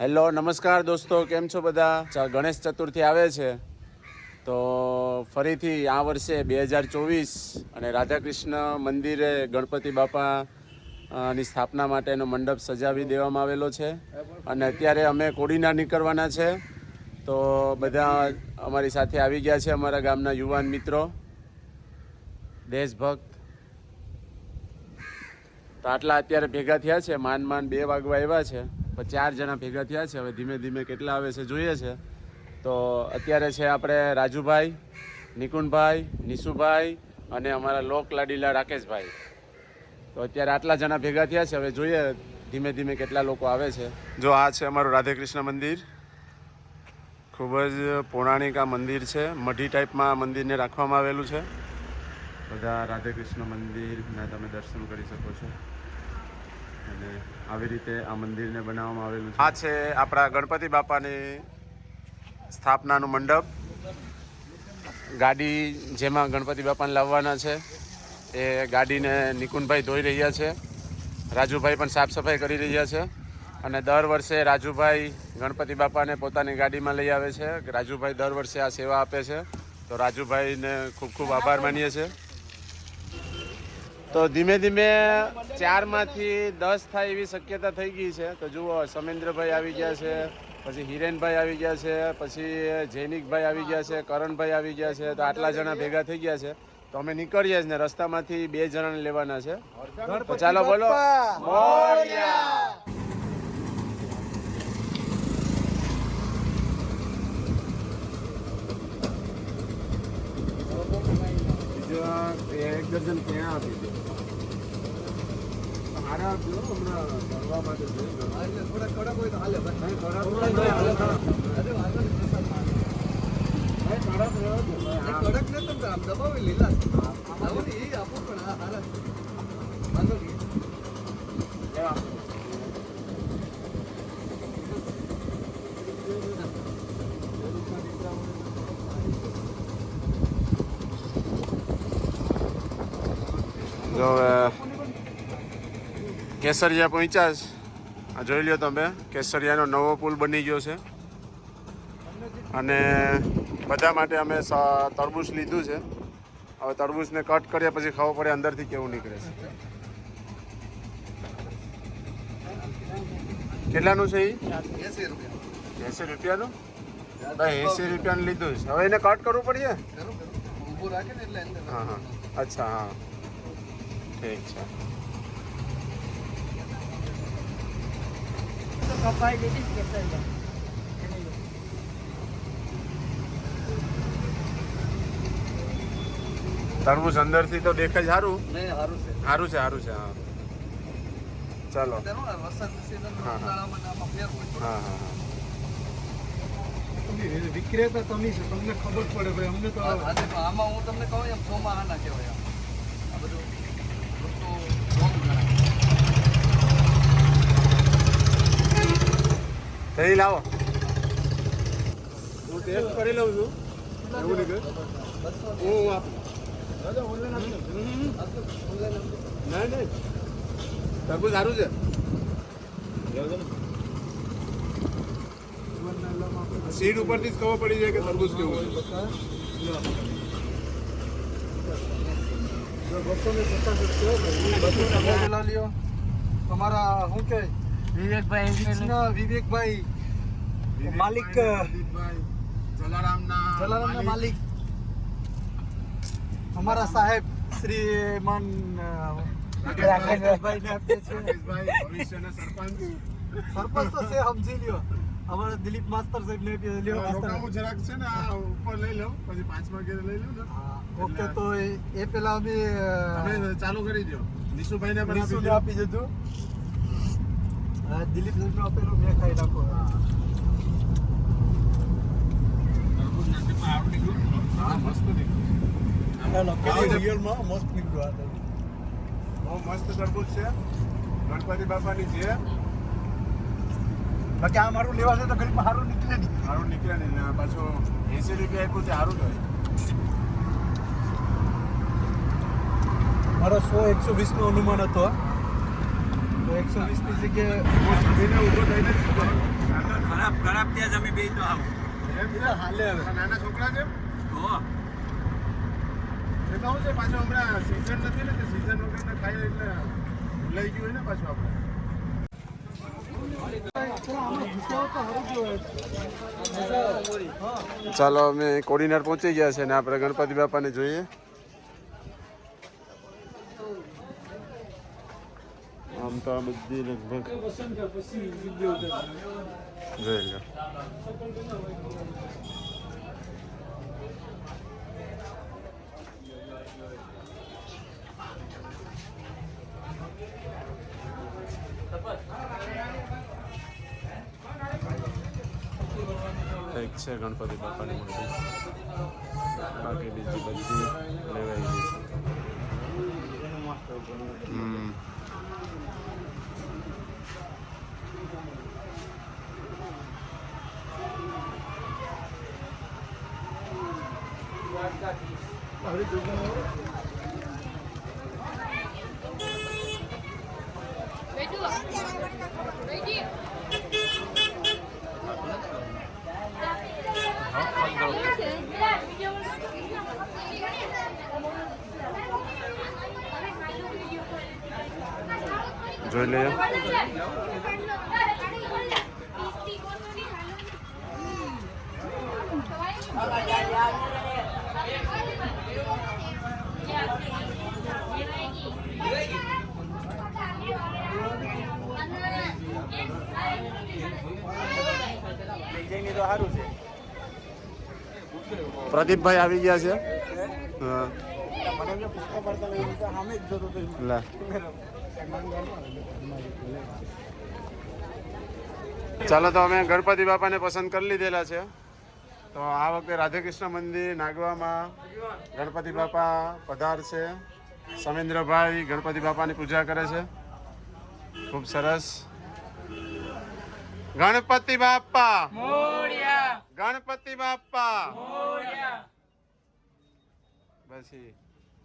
Hello, નમસ્કાર દોસ્તો, કેમ છો બધા? ગણેશ ચતુર્થી આવે છે. તો ફરીથી આ વર્ષે બે હજાર ચોવીસ અને રાધાકૃષ્ણ મંદિરે ગણપતિ બાપા ની સ્થાપના માટેનો મંડપ સજાવી દેવામાં આવેલો છે. અને અત્યારે અમે કોડીના નીકળવાના છે. તો બધા અમારી સાથે આવી ગયા છે અમારા ગામના યુવાન મિત્રો. દેશભક્ત. તો આટલા અત્યારે ભેગા થયા છે માંડ માંડ બે વાગવા આવ્યા છે. ચાર જણા ભેગા થયા છે. હવે ધીમે ધીમે કેટલા આવે છે જોઈએ છે. તો અત્યારે છે આપણે રાજુભાઈ, નિકુંજભાઈ, નિશુભાઈ અને અમારા લોક લાડીલા રાકેશભાઈ. તો અત્યારે આટલા જણા ભેગા થયા છે. હવે જોઈએ ધીમે ધીમે કેટલા લોકો આવે છે. જો આ છે અમારું રાધેકૃષ્ણ મંદિર. ખૂબ જ પૌરાણિક આ મંદિર છે. મઢી ટાઈપમાં આ મંદિરને રાખવામાં આવેલું છે. બધા રાધેકૃષ્ણ મંદિરના તમે દર્શન કરી શકો છો. અને આવી રીતે આ મંદિરને બનાવવામાં આવેલું છે. આ છે આપણા ગણપતિ બાપાની સ્થાપનાનું મંડપ. ગાડી જેમાં ગણપતિ બાપાને લાવવાના છે. એ ગાડીને નિકુંજભાઈ ધોઈ રહ્યા છે. રાજુભાઈ પણ સાફ સફાઈ કરી રહ્યા છે. અને દર વર્ષે રાજુભાઈ ગણપતિ બાપાને પોતાની ગાડીમાં લઈ આવે છે. રાજુભાઈ દર વર્ષે આ સેવા આપે છે. તો રાજુભાઈને ખૂબ ખૂબ આભાર માનીએ છીએ. તો ધીમે ધીમે ચારમાંથી દસ થાય એવી શક્યતા થઈ ગઈ છે. તો જુઓ સમેન્દ્રભાઈ આવી ગયા છે, પછી હિરેનભાઈ આવી ગયા છે, પછી જૈનિકભાઈ આવી ગયા છે, કરણભાઈ આવી ગયા છે, તો આટલા જણા ભેગા થઈ ગયા છે. તો અમે નીકળીએ જ ને, રસ્તામાંથી બે જણાને લેવાના છે. તો ચાલો બોલો! એક ડઝન ક્યાં આપી દો. હારા આપજો હમણાં ભરવા માટે જો હવે કેસરિયા પહોંચ્યા છે. આ જોઈ લ્યો તમે કેસરિયાનો નવો પુલ બની ગયો છે. અને બધા માટે અમે તરબૂચ લીધું છે. હવે તરબૂચને કટ કર્યા પછી ખબર પડે અંદરથી કેવું નીકળે છે. કેટલાનું છે એ એસી રૂપિયાનું? ભાઈ એસી રૂપિયાનું લીધું છે. હવે એને કટ કરવું પડીએ? હા હા. અચ્છા હા. ઠીક છે. કપાઈ દીધી જ કેસરિયા અંદર અંદરથી તો દેખાય સારું? સારું છે. સારું છે સારું છે હા. ચાલો. હા, હા. હા વિક્રેતા તમે છે તમને ખબર પડે ભાઈ અમને તો આમાં હું તમને કહું એમ સોમાં આના કહેવાય આમ. આ બધું દહીં લાવો. હું ટેસ્ટ કરી લઉં છું. એવું નીકળે હું આપું. ના નહીં તરબૂજ સારું છે. સીડ ઉપરથી જ ખબર પડી જાય કે તરબૂજ કેવું છે. પેલા લ્યો. તમારા શું કે? વિવેકભાઈ વિવેકભાઈ. માલિક જલારામના જલારામના માલિક. અમારા સાહેબ શ્રી મન રાકેશભાઈને આપીએ છીએ. સરપંચ. સરપંચ તો છે સમજી લ્યો. અમારે દિલીપ માસ્તર સાહેબ ને આપીએ લ્યો જરાક છે ને આ ઉપર લઈ લઉં પછી પાંચમા ઘેરે લઈ લઉં ને. ઓકે તો એ પેલા અમે ચાલુ કરી દો નિશુભાઈને પણ આપી દીધું. દિલીપ આપેલું મેં ખાઈ નાખો મસ્ત નીકળ્યું. મસ્ત નીકળ્યું બહુ મસ્ત તરબૂચ છે. ગણપતિ બાપાની છે બાકી આ મારું લેવા છે તો ગરીબમાં સારું નીકળે નહીં સારું નીકળે નહીં ને પાછો એસી રૂપિયા આપ્યું છે સારું કહેવાય મારો સો એકસો વીસનો અનુમાન હતો. તો એકસો વીસની જગ્યાએ ખરાબ ખરાબ ત્યાં જમી બે તો આવું. હાલે હવે. નાના છોકરા છે હો એ તો છે પાછું હમણાં સીઝન નથી ને સીઝન વગર ખાઈ એટલે લઈ ગયું હોય ને પાછું આપણે. ચાલો અમે કોડીનાર પહોંચી ગયા છે ને આપણે ગણપતિ બાપાને જોઈએ. આમ તો આ બધી લગભગ જોઈ લો ગણપતિ બાપાની મૂર્તિ બાકી બીજી બધી લેવાઈ ગઈ છે જોઈ લઈએ પ્રદીપભાઈ આવી ગયા છે. ચાલો તો અમે ગણપતિ બાપાને પસંદ કરી લીધેલા છે. તો આ વખતે રાધાકૃષ્ણ મંદિર નાગવામાં ગણપતિ બાપા પધાર છે. સમેન્દ્રભાઈ ગણપતિ બાપાની પૂજા કરે છે. ખૂબ સરસ. ગણપતિ બાપા. ગણપતિ બાપા. પછી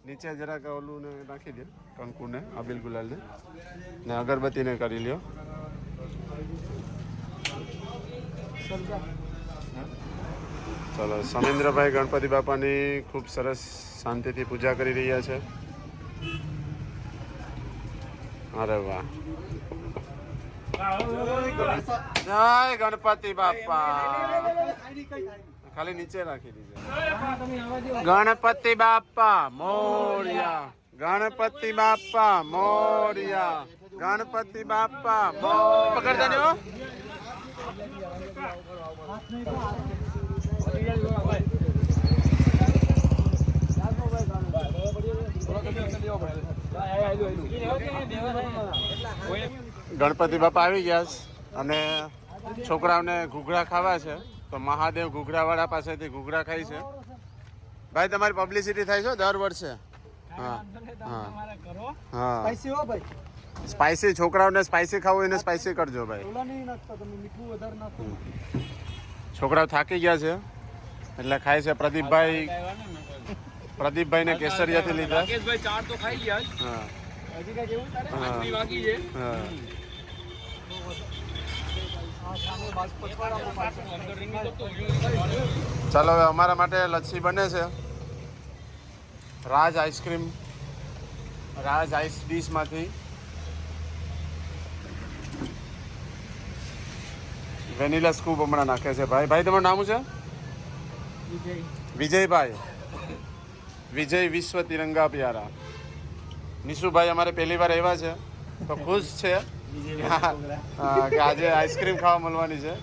નીચે જરાક ઓલું ને નાખી દે, કંકુને અબિલ ગુલાલને ગુલાલ ને અગરબત્તીને કરી લ્યો. ચલો, સમેન્દ્રભાઈ ગણપતિ બાપાની ખૂબ સરસ શાંતિથી પૂજા કરી રહ્યા છે. અરે વાહ. જય ગણપતિ બાપા. ખાલી નીચે રાખી દીધે. ગણપતિ બાપા, મોરિયા. ગણપતિ બાપા, મોરિયા. ગણપતિ બાપા પકડતા નહીં. ગણપતિ બાપા આવી ગયા છે અને છોકરાઓને ઘૂઘરા ખાવા છે. તો મહાદેવ ઘૂઘરાવાળા પાસેથી ઘૂઘરા ખાય છે. ભાઈ તમારી પબ્લિસિટી થાય છે દર વર્ષે. હા હા. હા. સ્પાઈસી છોકરાઓને સ્પાઈસી ખાવું એને સ્પાઈસી કરજો ભાઈ. છોકરાઓ થાકી ગયા છે. એટલે ખાય છે પ્રદીપભાઈ પ્રદીપભાઈ ને કેસરિયાથી લીધા. રાકેશભાઈ ચાર તો ખાઈ ગયા હા. હજી કાંઈક કેવું તારે? માછલી બાકી છે. હા. ચાલો હવે અમારા માટે લચ્છી બને છે. Raj ice cream. Raj ice ડીશમાંથી. Vanilla scoop હમણાં નાખે છે. ભાઈ ભાઈ તમારું નામ છે? વિજયભાઈ, વિજય વિશ્વ તિરંગા પ્યારા. નિશુભાઈ અમારે પહેલી વાર આવ્યા છે, તો ખુશ છે. કે આજે આઈસ્ક્રીમ ખાવા મળવાની છે.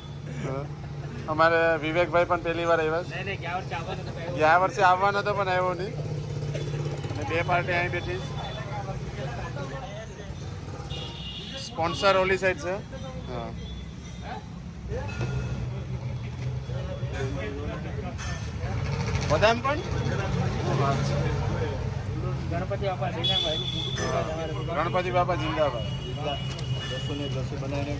અમારે વિવેકભાઈ પણ પહેલી વાર આવ્યા છે. ગયા વર્ષે આવવાનો હતો પણ આવ્યો નહીં. અને બે પાર્ટી અહીં બેઠી સ્પોન્સર ઓલી સાઈડ છે. હા. બદામ પણ? ગણપતિ બાપા જિંદાબાદ બનાવીને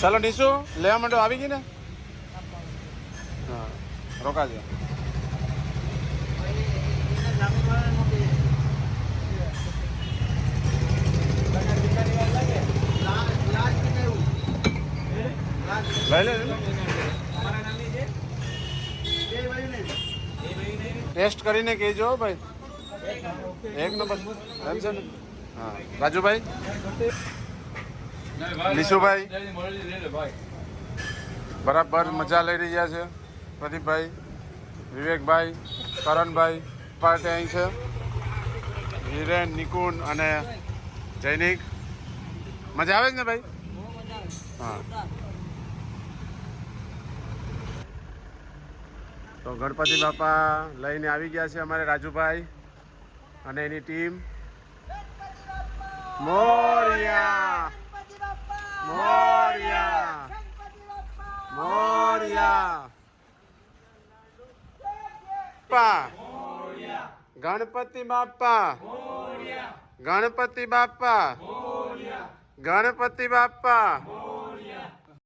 ચાલો નીસુ લેવા માટે આવી ગઈ ને? હા રોકાજો. ટેસ્ટ કરીને કહેજો, ભાઈ. એક નંબર. એમ છે ને? હા. રાજુભાઈ? લીશુભાઈ બરાબર, મજા લઈ રહ્યા છે. પ્રદીપભાઈ, વિવેકભાઈ, કરણભાઈ, પાર્ટી અહીં છે. હિરેન, નિકુંજ અને જૈનિક મજા આવે છે ને ભાઈ? હા. તો ગણપતિ બાપા લઈને આવી ગયા છે અમારે રાજુભાઈ અને એની ટીમ. મોરિયા! મોરિયા! મોરિયા! ગણપતિ બાપા! ગણપતિ બાપા! ગણપતિ બાપા!